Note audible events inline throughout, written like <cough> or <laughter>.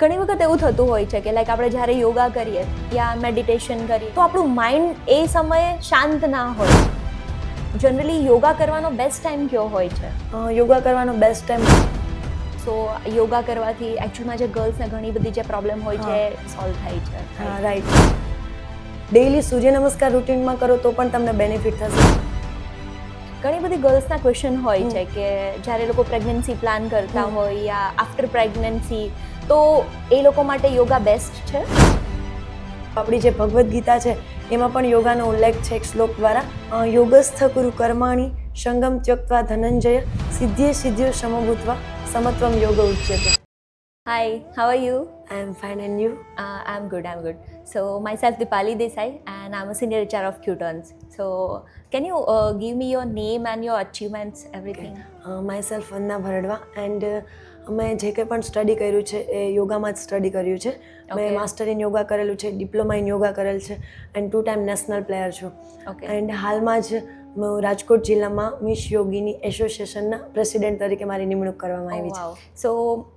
ઘણી વખત એવું થતું હોય છે કે લાઈક આપણે જ્યારે યોગા કરીએ યા મેડિટેશન કરીએ તો આપણું માઇન્ડ એ સમયે શાંત ના હોય. જનરલી યોગા કરવાનો બેસ્ટ ટાઈમ કયો હોય છે? યોગા કરવાનો બેસ્ટ ટાઈમ સો યોગા કરવાથી એકચ્યુઅલમાં જે ગર્લ્સને ઘણી બધી જે પ્રોબ્લેમ હોય છે સોલ્વ થાય છે. હા રાઈટ ડેઈલી સૂર્ય નમસ્કાર રૂટીનમાં કરો તો પણ તમને બેનિફિટ થશે. ઘણી બધી ગર્લ્સના ક્વેશ્ચન હોય છે કે જ્યારે લોકો પ્રેગ્નન્સી પ્લાન કરતા હોય યા આફ્ટર પ્રેગ્નન્સી તો એ લોકો માટે યોગા બેસ્ટ છે આપણી જે ભગવદ્ ગીતા છે એમાં પણ યોગાનો ઉલ્લેખ છે એક શ્લોક દ્વારા અ, યોગસ્થ ગુરુ કર્માણી સંગમ ત્યક્તવા ધનંજય સિદ્ધિએ સિદ્ધિઓ સમભૂતવા સમત્વમ યોગ ઉચ્યતે hi how are you I am fine and you Uh, I'm good, I'm good. So, myself Dipali Desai, and I'm a senior HR of Qtons. So, can you uh, give me your name and your achievements, everything? Myself Vandana Bharadva and અમે જે કંઈ પણ study કર્યું છે એ યોગામાં જ study કર્યું છે. મેં માસ્ટર ઇન યોગા કરેલું છે ડિપ્લોમા ઇન યોગા કરેલ છે and two time national player છું. એન્ડ હાલમાં જ રાજકોટ જિલ્લામાં મિસ યોગીની એસોસિએશનના પ્રેસિડેન્ટ તરીકે મારી નિમણૂક કરવામાં આવી છે. સો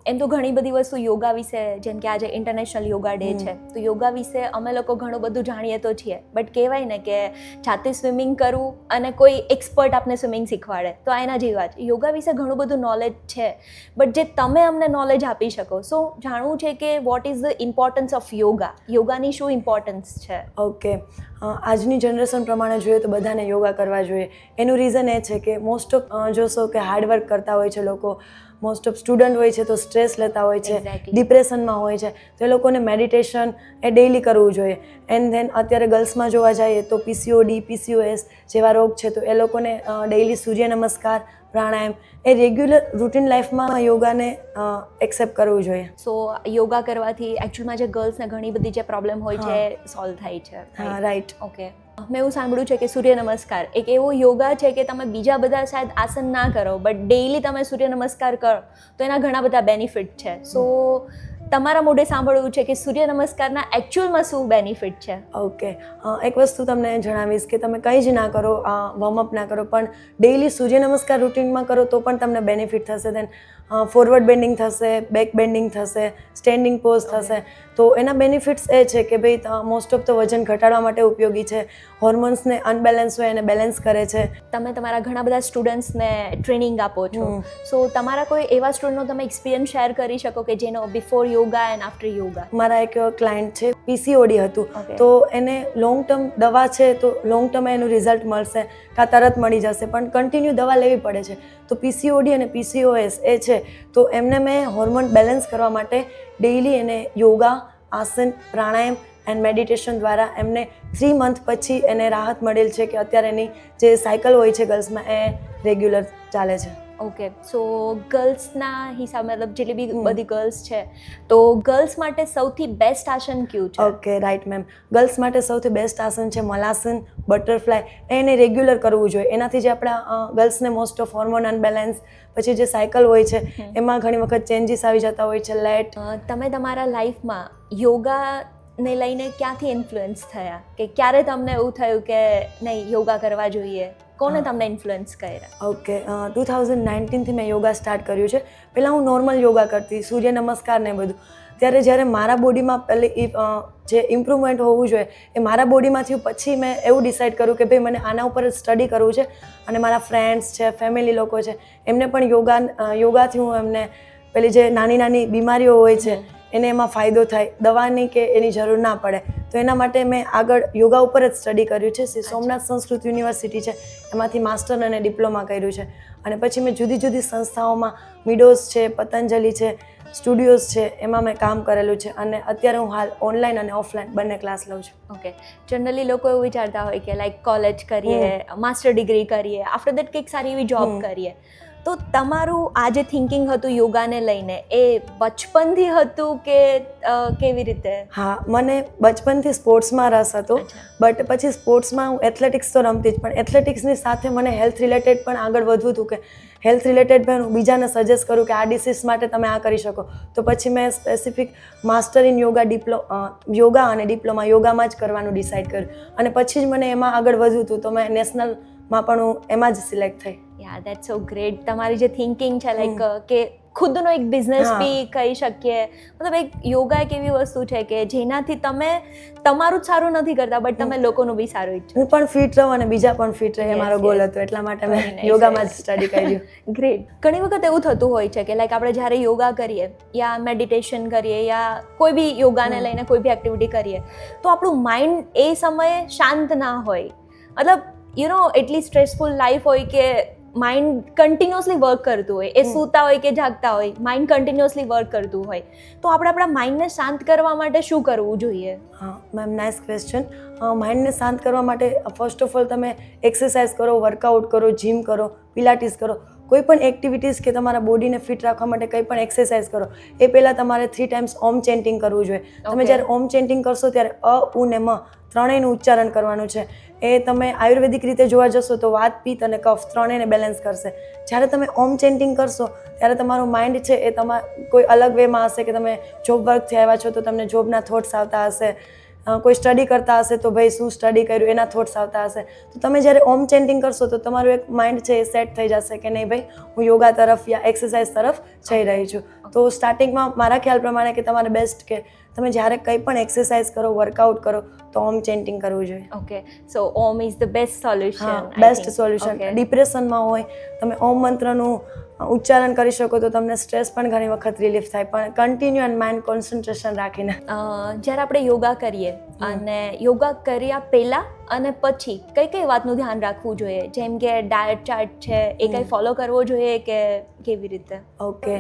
એમ તો ઘણી બધી વસ્તુ યોગા વિશે જેમ કે આજે ઇન્ટરનેશનલ યોગા ડે છે તો યોગા વિશે અમે લોકો ઘણું બધું જાણીએ તો છીએ. બટ કહેવાય ને કે જાતે સ્વિમિંગ કરવું અને કોઈ એક્સપર્ટ આપને સ્વિમિંગ શીખવાડે તો આ એના જેવા જ. યોગા વિશે ઘણું બધું નોલેજ છે બટ જે તમે અમને નોલેજ આપી શકો સો જાણવું છે કે what is the importance of yoga યોગાની શું ઇમ્પોર્ટન્સ છે? ઓકે આજની જનરેશન પ્રમાણે જોઈએ તો બધાને યોગા કરવા જોઈએ. એનું રીઝન એ છે કે મોસ્ટ ઓફ જોશો કે હાર્ડવર્ક કરતા હોય છે લોકો. મોસ્ટ ઓફ સ્ટુડન્ટ હોય છે તો સ્ટ્રેસ લેતા હોય છે. ડિપ્રેશનમાં હોય છે. તો એ લોકોને મેડિટેશન એ ડેઈલી કરવું જોઈએ. એન્ડ ધેન અત્યારે ગર્લ્સમાં જોવા જઈએ તો પીસીઓડી પીસીઓએસ જેવા રોગ છે તો એ લોકોને ડેઈલી સૂર્ય નમસ્કાર પ્રાણાયામ એ રેગ્યુલર રૂટીન લાઈફમાં યોગાને એક્સેપ્ટ કરવું જોઈએ. સો યોગા કરવાથી એકચ્યુઅલમાં જે ગર્લ્સને ઘણી બધી જે પ્રોબ્લેમ હોય છે સોલ્વ થાય છે. રાઈટ ઓકે મેં એવું સાંભળ્યું છે કે સૂર્ય નમસ્કાર એક એવો યોગા છે કે તમે બીજા બધા શાયદ આસન ના કરો બટ ડેઇલી તમે સૂર્ય નમસ્કાર કરો, તો એના ઘણા બધા બેનિફિટ છે. સો તમારા મોઢે સાંભળવું છે કે સૂર્ય નમસ્કારના એકચ્યુઅલમાં શું બેનિફિટ છે? ઓકે એક વસ્તુ તમને જણાવીશ કે તમે કંઈ જ ના કરો વોર્મઅપ ના કરો, પણ ડેઇલી સૂર્ય નમસ્કાર રૂટીનમાં કરો તો પણ તમને બેનિફિટ થશે. દેન ફોરવર્ડ બેન્ડિંગ થશે બેક બેન્ડિંગ થશે સ્ટેન્ડિંગ પોઝ થશે. તો એના બેનિફિટ્સ એ છે કે ભાઈ મોસ્ટ ઓફ તો વજન ઘટાડવા માટે ઉપયોગી છે. હોર્મોન્સને અનબેલેન્સ હોય એને બેલેન્સ કરે છે. તમે તમારા ઘણા બધા સ્ટુડન્ટ્સને ટ્રેનિંગ આપો છો. સો તમારા કોઈ એવા સ્ટુડન્ટનો તમે એક્સપિરિયન્સ શેર કરી શકો કે જેનો before yoga and after yoga મારા એક ક્લાયન્ટ છે પીસીઓડી હતું. તો એને લોંગ ટર્મ દવા છે તો લોંગ ટર્મ એનું રિઝલ્ટ મળશે. કાં તરત મળી જશે પણ કન્ટિન્યુ દવા લેવી પડે છે. તો પીસીઓડી અને પીસીઓએસ એ છે તો એમને મેં હોર્મોન બેલેન્સ કરવા માટે ડેઈલી એને યોગા આસન પ્રાણાયામ એન્ડ મેડિટેશન દ્વારા એમને થ્રી મંથ પછી એને રાહત મળેલ છે કે અત્યારે એની જે સાયકલ હોય છે ગર્લ્સમાં એ રેગ્યુલર ચાલે છે. ઓકે સો ગર્લ્સના હિસાબે મતલબ જેટલી બી બધી ગર્લ્સ છે તો ગર્લ્સ માટે સૌથી બેસ્ટ આસન કયું છે? ઓકે રાઈટ મેમ ગર્લ્સ માટે સૌથી બેસ્ટ આસન છે મલાસન બટરફ્લાય એને રેગ્યુલર કરવું જોઈએ. એનાથી જે આપણા ગર્લ્સને મોસ્ટ ઓફ હોર્મોન અનબેલેન્સ પછી જે સાયકલ હોય છે એમાં ઘણી વખત ચેન્જીસ આવી જતા હોય છે લેટ તમે તમારા લાઈફમાં યોગાને લઈને ક્યાંથી ઇન્ફ્લુઅન્સ થયા? કે ક્યારે તમને એવું થયું કે નહીં યોગા કરવા જોઈએ? કોને તમને ઇન્ફ્લુઅન્સ કર્યા? ઓકે ટુ થાઉઝન્ડ નાઇન્ટીનથી મેં યોગા સ્ટાર્ટ કર્યું છે. પહેલાં હું નોર્મલ યોગા કરતી સૂર્ય નમસ્કાર ને બધું. ત્યારે જ્યારે મારા બોડીમાં પહેલી જે ઇમ્પ્રુવમેન્ટ હોવું જોઈએ એ મારા બોડીમાં થયું પછી મેં એવું ડિસાઇડ કર્યું કે ભાઈ મને આના ઉપર સ્ટડી કરવું છે. અને મારા ફ્રેન્ડ્સ છે ફેમિલી લોકો છે એમને પણ યોગા યોગાથી હું એમને પેલી જે નાની નાની બીમારીઓ હોય છે એને એમાં ફાયદો થાય દવાની કે એની જરૂર ના પડે. તો એના માટે મેં આગળ યોગા ઉપર જ સ્ટડી કર્યું છે. શ્રી સોમનાથ સંસ્કૃત યુનિવર્સિટી છે. એમાંથી માસ્ટર અને ડિપ્લોમા કર્યું છે. અને પછી મેં જુદી જુદી સંસ્થાઓમાં મિડોઝ છે પતંજલિ છે સ્ટુડિયોઝ છે એમાં મેં કામ કરેલું છે. અને અત્યારે હું હાલ ઓનલાઈન અને ઓફલાઈન બંને ક્લાસ લઉં છું. ઓકે જનરલી લોકો એવું વિચારતા હોય કે લાઈક કોલેજ કરીએ માસ્ટર ડિગ્રી કરીએ આફ્ટર દેટ કંઈક સારી એવી જોબ કરીએ. તો તમારું આ જે થિંકિંગ હતું યોગાને લઈને. એ બચપનથી હતું કે કેવી રીતે? હા મને બચપનથી સ્પોર્ટ્સમાં રસ હતો. બટ પછી સ્પોર્ટ્સમાં હું એથ્લેટિક્સ તો રમતી જ પણ એથ્લેટિક્સની સાથે મને હેલ્થ રિલેટેડ પણ આગળ વધવું હતું કે હેલ્થ રિલેટેડ પણ હું બીજાને સજેસ્ટ કરું કે આ ડિસીઝ માટે તમે આ કરી શકો. તો પછી મેં સ્પેસિફિક માસ્ટર ઇન યોગા ડિપ્લો યોગા અને ડિપ્લોમા યોગામાં જ કરવાનું ડિસાઇડ કર્યું. અને પછી જ મને એમાં આગળ વધવું હતું તો મેં નેશનલમાં પણ હું એમાં જ સિલેક્ટ થઈ. યા દેટ સો ગ્રેટ તમારી જે થિંકિંગ છે લાઈક કે ખુદનો એક બિઝનેસ બી કહી શકીએ. મતલબ એક યોગા એક એવી વસ્તુ છે કે જેનાથી તમે તમારું જ સારું નથી કરતા બટ તમે લોકોનું બી સારું ઈચ્છો. હું પણ ફિટ રહું અને બીજા પણ ફિટ રહે મારો ગોલ હતો એટલા માટે મેં યોગામાં જ સ્ટડી કર્યું. <laughs> ગ્રેટ ઘણી વખત એવું થતું હોય છે કે લાઈક આપણે જ્યારે યોગા કરીએ યા મેડિટેશન કરીએ યા કોઈ બી યોગાને લઈને કોઈ બી એક્ટિવિટી કરીએ તો આપણું માઇન્ડ એ સમયે શાંત ના હોય. મતલબ યુ નો એટલી સ્ટ્રેસફુલ લાઈફ હોય કે માઇન્ડ કન્ટિન્યુઅસલી વર્ક કરતું હોય એ સૂતા હોય કે જાગતા હોય માઇન્ડ કન્ટિન્યુઅસલી વર્ક કરતું હોય. તો આપણે આપણા માઇન્ડને શાંત કરવા માટે શું કરવું જોઈએ? હા મેમ નાઇસ ક્વેશ્ચન માઇન્ડને શાંત કરવા માટે ફર્સ્ટ ઓફ ઓલ તમે એક્સરસાઇઝ કરો વર્કઆઉટ કરો જીમ કરો પિલાટીસ કરો. કોઈ પણ એક્ટિવિટીઝ કે તમારા બોડીને ફિટ રાખવા માટે કંઈ પણ એક્સરસાઇઝ કરો એ પહેલાં તમારે થ્રી ટાઈમ્સ ઓમ ચેન્ટિંગ કરવું જોઈએ. તમે જ્યારે ઓમ ચેન્ટિંગ કરશો ત્યારે અ ઉ ને મ ત્રણેયનું ઉચ્ચારણ કરવાનું છે. એ તમે આયુર્વેદિક રીતે જોવા જશો તો વાત, પિત્ત અને કફ ત્રણેયને બેલેન્સ કરશે. જ્યારે તમે ઓમ ચેન્ટિંગ કરશો, ત્યારે તમારું માઇન્ડ છે એ તમાર કોઈ અલગ વેમાં હશે કે તમે જોબ વર્કથી આવ્યા છો તો તમને જોબના થોટ્સ આવતા હશે. કોઈ સ્ટડી કરતા હશે તો ભાઈ શું સ્ટડી કર્યું, એના થોટ્સ આવતા હશે. તો તમે જ્યારે ઓમ ચેન્ટિંગ કરશો તો તમારું એક માઇન્ડ છે એ સેટ થઈ જશે કે નહીં ભાઈ, હું યોગા તરફ યા એક્સરસાઇઝ તરફ જઈ રહી છું. તો સ્ટાર્ટિંગમાં મારા ખ્યાલ પ્રમાણે કે તમારે બેસ્ટ કે તમે જ્યારે કંઈ પણ એક્સરસાઇઝ કરો વર્કઆઉટ કરો તો ઓમ ચેન્ટિંગ કરવું જોઈએ. Okay so Om is the best solution best solution ડિપ્રેશનમાં હોય તમે ઓમ મંત્રનું ઉચ્ચારણ કરી શકો તો તમને સ્ટ્રેસ પણ ઘણી વખત રિલીફ થાય પણ કન્ટિન્યુ એન્ડ માઇન્ડ કોન્સન્ટ્રેશન રાખીને. જ્યારે આપણે યોગા કરીએ અને યોગા કર્યા પહેલાં અને પછી કઈ કઈ વાતનું ધ્યાન રાખવું જોઈએ? જેમ કે ડાયટ ચાર્ટ છે એ કંઈ ફોલો કરવો જોઈએ કે કેવી રીતે? ઓકે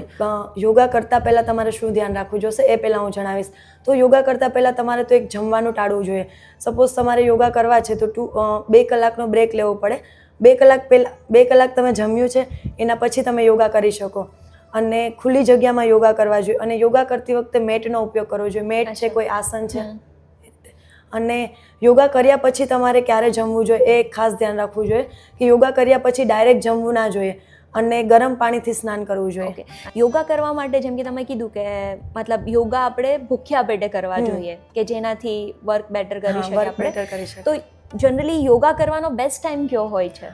યોગા કરતાં પહેલાં તમારે શું ધ્યાન રાખવું જોશે? એ પહેલાં હું જણાવીશ. તો યોગા કરતાં પહેલાં તમારે તો એક જમવાનું ટાળવું જોઈએ. સપોઝ તમારે યોગા કરવા છે તો ટુ બે કલાકનો બ્રેક લેવો પડે. બે કલાક પહેલાં બે કલાક તમે જમ્યું છે એના પછી તમે યોગા કરી શકો. અને ખુલ્લી જગ્યામાં યોગા કરવા જોઈએ. અને યોગા કરતી વખતે મેટનો ઉપયોગ કરવો જોઈએ. મેટ છે કોઈ આસન છે. અને યોગા કર્યા પછી તમારે ક્યારે જમવું જોઈએ એ ખાસ ધ્યાન રાખવું જોઈએ કે યોગા કર્યા પછી ડાયરેક્ટ જમવું ના જોઈએ અને ગરમ પાણીથી સ્નાન કરવું જોઈએ. યોગા કરવા માટે જેમ કે તમે કીધું કે મતલબ યોગા આપણે ભૂખ્યા પેટે કરવા જોઈએ કે જેનાથી વર્ક બેટર કરી શકીએ આપણે. તો જનરલી યોગા કરવાનો બેસ્ટ ટાઈમ કયો હોય છે?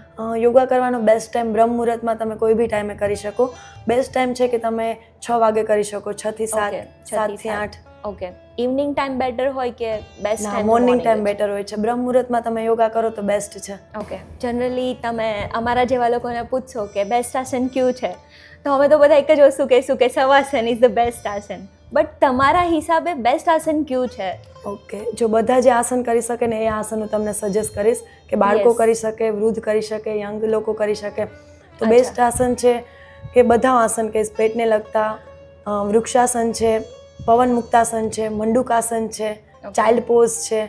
યોગા કરવાનો બેસ્ટ ટાઈમ બ્રહ્મ મુહૂર્તમાં તમે કોઈ બી ટાઈમે કરી શકો. બેસ્ટ ટાઈમ છે કે તમે છ વાગે કરી શકો છ થી સાત સાતથી આઠ. ઓકે ઇવનિંગ ટાઈમ બેટર હોય કે best time morning time better હોય છે. બ્રહ્મ મુહૂર્તમાં તમે યોગા કરો તો બેસ્ટ છે. ઓકે જનરલી તમે અમારા જેવા લોકોને પૂછશો કે બેસ્ટ આસન કયું છે? તો અમે તો બધા એક જ વસ્તુ કહીશું કે Shavasana is the best asana. But તમારા હિસાબે બેસ્ટ આસન કયું છે? ઓકે જો બધા જે આસન કરી શકે ને એ આસન હું તમને સજેસ્ટ કરીશ કે બાળકો કરી શકે વૃદ્ધ કરી શકે યંગ લોકો કરી શકે. તો બેસ્ટ આસન છે કે બધા આસન કહીશ પેટને લગતા વૃક્ષાસન છે પવન મુક્તાસન છે મંડુકાસન છે. ચાઇલ્ડ પોઝ છે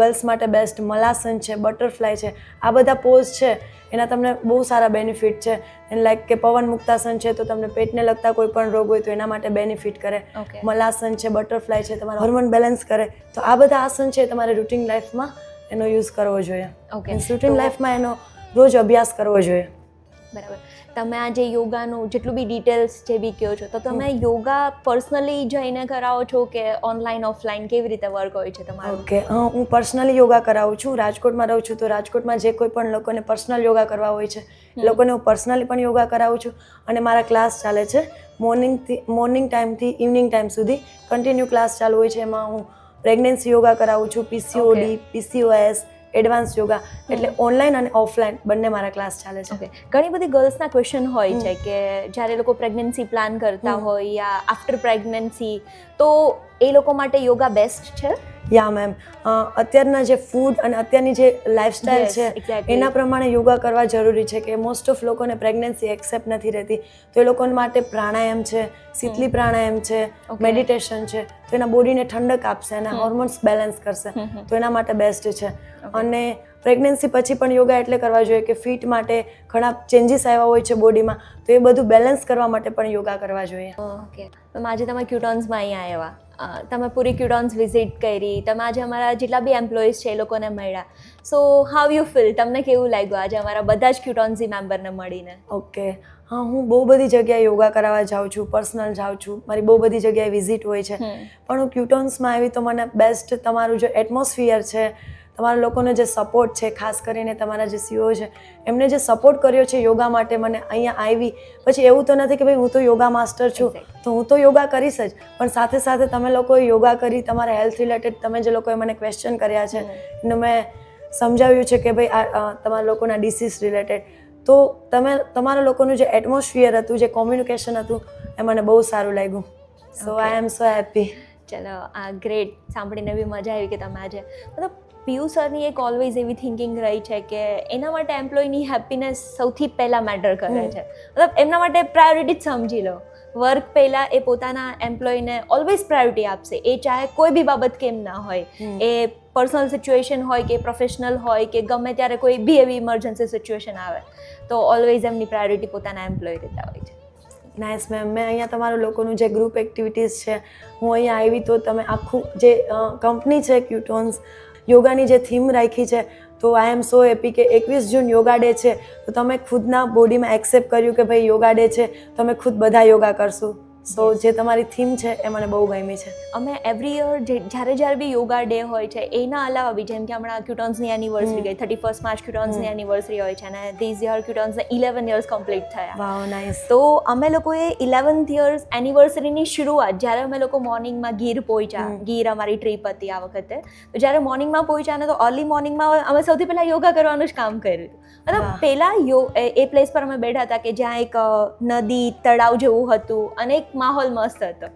ગર્લ્સ માટે બેસ્ટ મલાસન છે બટરફ્લાય છે આ બધા પોઝ છે. એના તમને બહુ સારા બેનિફિટ છે. એન્ડ લાઈક કે પવન મુક્તાસન છે તો તમને પેટને લગતા કોઈ પણ રોગ હોય તો એના માટે બેનિફિટ કરે. મલાસન છે બટરફ્લાય છે તમારા હોર્મોન બેલેન્સ કરે. તો આ બધા આસન છે તમારે રૂટીન લાઈફમાં એનો યુઝ કરવો જોઈએ. ઓકે રૂટીન લાઈફમાં એનો રોજ અભ્યાસ કરવો જોઈએ. બરાબર. તમે આ જે યોગાનું જેટલું બી ડિટેલ્સ જે બી કહો છો તો તમે યોગા પર્સનલી જઈને કરાવો છો કે ઓનલાઈન ઓફલાઈન કેવી રીતે વર્ક હોય છે તમારું? ઓકે હું પર્સનલી યોગા કરાવું છું રાજકોટમાં રહું છું તો રાજકોટમાં જે કોઈ પણ લોકોને પર્સનલ યોગા કરવા હોય છે એ લોકોને હું પર્સનલી પણ યોગા કરાવું છું અને મારા ક્લાસ ચાલે છે મોર્નિંગથી મોર્નિંગ ટાઈમથી ઇવનિંગ ટાઈમ સુધી કન્ટિન્યુ ક્લાસ ચાલુ હોય છે એમાં હું પ્રેગ્નન્સી યોગા કરાવું છું પીસીઓડી પીસીઓએસ એડવાન્સ યોગા એટલે ઓનલાઈન અને ઓફલાઈન બંને મારા ક્લાસ ચાલે છે. ઘણી બધી ગર્લ્સના ક્વેશ્ચન હોય છે કે જ્યારે લોકો પ્રેગ્નન્સી પ્લાન કરતા હોય યા આફ્ટર પ્રેગ્નન્સી તો એ લોકો માટે યોગા બેસ્ટ છે? યા મેમ અત્યારના જે ફૂડ અને અત્યારની જે લાઈફસ્ટાઈલ છે એના પ્રમાણે યોગા કરવા જરૂરી છે કે મોસ્ટ ઓફ લોકોને પ્રેગ્નન્સી એક્સેપ્ટ નથી રહેતી. તો એ લોકો માટે પ્રાણાયામ છે શીતલી પ્રાણાયામ છે મેડિટેશન છે તો એના બોડીને ઠંડક આપશે હમ. હોર્મોન્સ બેલેન્સ કરશે. તો એના માટે બેસ્ટ છે. અને પ્રેગ્નન્સી પછી પણ યોગા એટલે કરવા જોઈએ કે ફીટ માટે ઘણા ચેન્જીસ આવ્યા હોય છે બોડીમાં તો એ બધું બેલેન્સ કરવા માટે પણ યોગા કરવા જોઈએ. ઓકે આજે તમે ક્યુટોન્સમાં અહીંયા આવ્યા. તમે પૂરી ક્યુડોન્સ વિઝિટ કરી તમે આજે અમારા જેટલા બી એમ્પ્લોઈઝ છે એ લોકોને મળ્યા. સો હાવ યુ ફીલ તમને કેવું લાગ્યું આજે અમારા બધા જ ક્યુડોન્સી મેમ્બરને મળીને? ઓકે. હા હું બહુ બધી જગ્યાએ યોગા કરાવવા જાઉં છું પર્સનલ જાઉં છું. મારી બહુ બધી જગ્યાએ વિઝિટ હોય છે. પણ હું ક્યુટોન્સમાં આવી તો મને બેસ્ટ તમારું જે એટમોસ્ફિયર છે તમારા લોકોનો જે સપોર્ટ છે ખાસ કરીને તમારા જે સીઓ છે એમને જે સપોર્ટ કર્યો છે યોગા માટે મને અહીંયા આવી. પછી એવું તો નથી કે ભાઈ હું તો યોગા માસ્ટર છું તો હું તો યોગા કરીશ જ. પણ સાથે સાથે તમે લોકોએ યોગા કરી તમારા હેલ્થ રિલેટેડ તમે જે લોકોએ મને ક્વેશ્ચન કર્યા છે એનું મેં સમજાવ્યું છે કે ભાઈ આ તમારા લોકોના ડિસીઝ રિલેટેડ તો તમે તમારા લોકોનું જે એટમોસ્ફિયર હતું જે કોમ્યુનિકેશન હતું એ મને બહુ સારું લાગ્યું. સો આઈ એમ સો હેપી ચલો આ ગ્રેટ સાંભળીને બી મજા આવી કે તમે આજે મતલબ પિયુ સરની એક ઓલવેઝ એવી થિંકિંગ રહી છે કે એના માટે એમ્પ્લોયની હેપીનેસ સૌથી પહેલાં મેટર કરે છે. મતલબ એમના માટે પ્રાયોરિટી જ સમજી લો. વર્ક પહેલાં એ પોતાના એમ્પ્લોયને ઓલવેઝ પ્રાયોરિટી આપશે. એ ચાહે કોઈ બી બાબત કેમ ના હોય. એ પર્સનલ સિચ્યુએશન હોય કે પ્રોફેશનલ હોય કે ગમે ત્યારે કોઈ બી એવી ઇમરજન્સી સિચ્યુએશન આવે તો ઓલવેઝ એમની પ્રાયોરિટી પોતાના એમ્પ્લોય રહેતા હોય છે. નાઇસ મેમ મેં અહીંયા તમારું લોકોનું જે ગ્રુપ એક્ટિવિટીઝ છે હું અહીંયા આવી તો તમે આખું જે કંપની છે ક્યુટોન્સ યોગાની જે થીમ રાખી છે, તો આઈ એમ સો હેપી કે એકવીસ જૂન યોગા ડે છે. તો તમે ખુદના બોડીમાં એક્સેપ્ટ કર્યું કે ભાઈ યોગા ડે છે. તમે ખુદ બધા યોગા કરશું. સો જે તમારી થીમ છે એ મને બહુ ગમી છે. અમે એવરી યર જ્યારે જ્યારે બી યોગા ડે હોય છે એના અલાવા બી જેમ કે હમણાં ક્યુટોન્સની એનિવર્સરી ગઈ થર્ટી ફર્સ્ટ માર્ચ ક્યુટોન્સની એનિવર્સરી હોય છે અને ધીઝ યર ક્યુટોન્સને ઇલેવન યર્સ કમ્પ્લીટ થયા. વાવ નાઇસ તો અમે લોકોએ ઇલેવન્થ યર્સ એનિવર્સરીની શરૂઆત જ્યારે અમે લોકો મોર્નિંગમાં ગીર પહોંચ્યા ગીર અમારી ટ્રીપ હતી આ વખતે તો જ્યારે મોર્નિંગમાં પહોંચ્યા ને તો અર્લી મોર્નિંગમાં અમે સૌથી પહેલાં યોગા કરવાનું જ કામ કર્યું. હતું મતલબ પહેલાં યો એ એ પ્લેસ પર અમે બેઠા હતા કે જ્યાં એક નદી તળાવ જેવું હતું અને એક માહોલ મસ્ત હતો.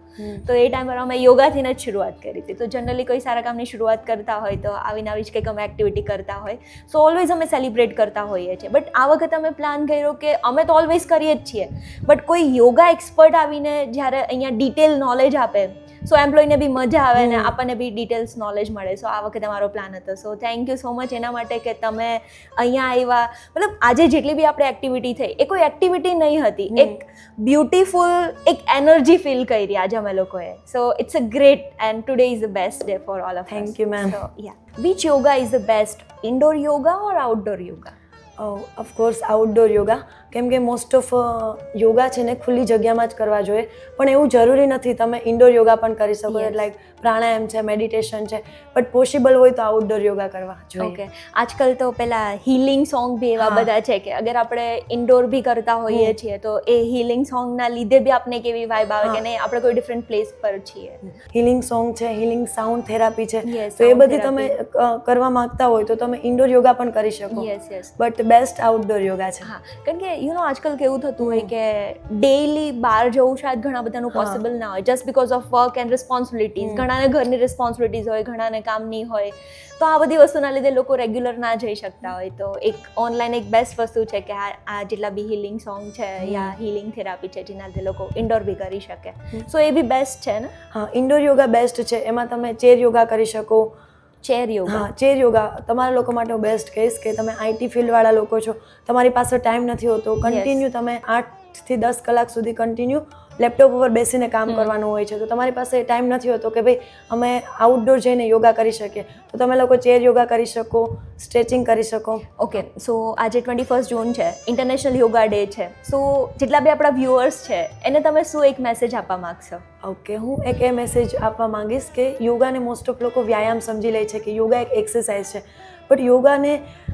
તો એ ટાઈમ પર અમે યોગાથી જ શરૂઆત કરી હતી. તો જનરલી કોઈ સારા કામની શરૂઆત કરતા હોય તો આવીને આવી જ કંઈક અમે એક્ટિવિટી કરતા હોય. સો ઓલવેઝ અમે સેલિબ્રેટ કરતા હોઈએ છીએ. બટ આ વખતે અમે પ્લાન કર્યો કે અમે તો ઓલવેઝ કરીએ જ છીએ. બટ કોઈ યોગા એક્સપર્ટ આવીને જ્યારે અહીંયા ડિટેલ નોલેજ આપે સો એમ્પ્લોયને બી મજા આવે ને આપણને બી ડિટેલ્સ નોલેજ મળે. સો આ વખતે મારો પ્લાન હતો. So thank you so much એના માટે કે તમે અહીંયા આવ્યા. મતલબ આજે જેટલી બી આપણે એક્ટિવિટી થઈ એ કોઈ એક્ટિવિટી નહીં હતી. એક બ્યુટીફુલ એક એનર્જી ફીલ કરી આજે અમે લોકોએ. So it's a great and today is the best day for all of thank you ma'am yeah which yoga is the best indoor yoga or outdoor yoga of course outdoor yoga કેમ કે most of yoga છે ને ખુલ્લી જગ્યામાં જ કરવા જોઈએ. પણ એવું જરૂરી નથી તમે ઇન્ડોર યોગા પણ કરી શકો. લાઈક પ્રાણાયામ છે મેડિટેશન છે બટ પોસિબલ હોય તો આઉટડોર યોગા કરવા જોઈએ. ઓકે આજકાલ તો પેલા હિલિંગ સોંગ બી એવા બધા છે કે અગર આપણે ઇન્ડોર બી કરતા હોઈએ છીએ તો એ હિલિંગ સોંગના લીધે બી આપને કેવી વાઇબ આવે કે નહીં? આપણે કોઈ ડિફરન્ટ પ્લેસ પર છીએ. હિલિંગ સોંગ છે હિલિંગ સાઉન્ડ થેરાપી છે. તો એ બધી તમે કરવા માંગતા હોય તો તમે ઇન્ડોર યોગા પણ કરી શકો. Yes yes but best outdoor yoga છે. હા. કારણ કે યુ નો આજકાલ કેવું થતું હોય કે ડેઈલી બહાર જવું શાયદ ઘણા બધાનું પોસિબલ ના હોય. Just because of work and responsibilities. ઘણાને ઘરની રિસ્પોન્સિબિલિટીઝ હોય ઘણાને કામની હોય. તો આ બધી વસ્તુના લીધે લોકો રેગ્યુલર ના જઈ શકતા હોય. તો એક ઓનલાઈન એક બેસ્ટ વસ્તુ છે કે આ આ જેટલા બી હિલિંગ સોંગ છે યા હિલિંગ થેરાપી છે જેના લીધે લોકો ઇન્ડોર બી કરી શકે. સો એ બી બેસ્ટ છે ને? હા ઇન્ડોર યોગા બેસ્ટ છે. એમાં તમે ચેર યોગા કરી શકો. ચેર યોગા હા ચેર યોગા તમારા લોકો માટે હું બેસ્ટ કહીશ કે તમે આઈટી ફિલ્ડવાળા લોકો છો. તમારી પાસે ટાઈમ નથી હોતો. કન્ટિન્યુ તમે આઠથી દસ કલાક સુધી કન્ટિન્યુ લેપટોપ ઉપર બેસીને કામ કરવાનું હોય છે તો તમારી પાસે ટાઈમ નથી હોતો કે ભાઈ અમે આઉટડોર જઈને યોગા કરી શકીએ. તો તમે લોકો ચેર યોગા કરી શકો સ્ટ્રેચિંગ કરી શકો. ઓકે સો આજે ટ્વેન્ટી ફર્સ્ટ જૂન છે ઇન્ટરનેશનલ યોગા ડે છે. સો જેટલા બી આપણા વ્યુઅર્સ છે એને તમે શું એક મેસેજ આપવા માંગશો? ઓકે હું એક એ મેસેજ આપવા માંગીશ કે યોગાને મોસ્ટ ઓફ લોકો વ્યાયામ સમજી લે છે કે યોગા એક એક્સરસાઇઝ છે. બટ યોગાને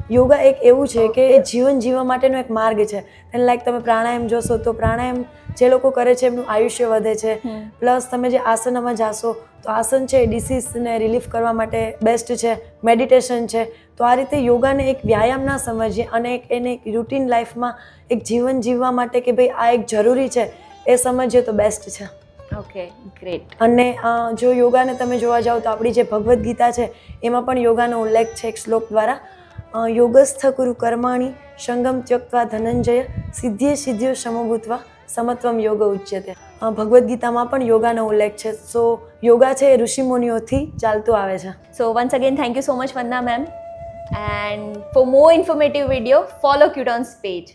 યોગા એક એવું છે કે એ જીવન જીવવા માટેનો એક માર્ગ છે. એને લાઈક તમે પ્રાણાયામ જોશો તો પ્રાણાયામ જે લોકો કરે છે એમનું આયુષ્ય વધે છે. પ્લસ તમે જે આસનમાં જાશો તો આસન છે એ ડિસીઝને રિલીફ કરવા માટે બેસ્ટ છે મેડિટેશન છે. તો આ રીતે યોગાને એક વ્યાયામ ના સમજીએ અને એક એને એક રૂટીન લાઈફમાં એક જીવન જીવવા માટે કે ભાઈ આ એક જરૂરી છે એ સમજીએ તો બેસ્ટ છે. ઓકે ગ્રેટ અને જો યોગાને તમે જોવા જાઓ તો આપણી જે ભગવદ્ ગીતા છે એમાં પણ યોગાનો ઉલ્લેખ છે એક શ્લોક દ્વારા. યોગસ્થ કુરુ કર્માણી, સંગમ ત્યક્વા ધનંજય, સિદ્ધિએ સિદ્ધિઓ સમભૂતવા, સમત્વમ યોગ ઉચ્યતે. ભગવદ્ ગીતામાં પણ યોગાનો ઉલ્લેખ છે. સો, યોગા છે એ ઋષિમુનિઓથી ચાલતું આવે છે. So once again thank you so much Vandana ma'am and for more informative video follow Cutones page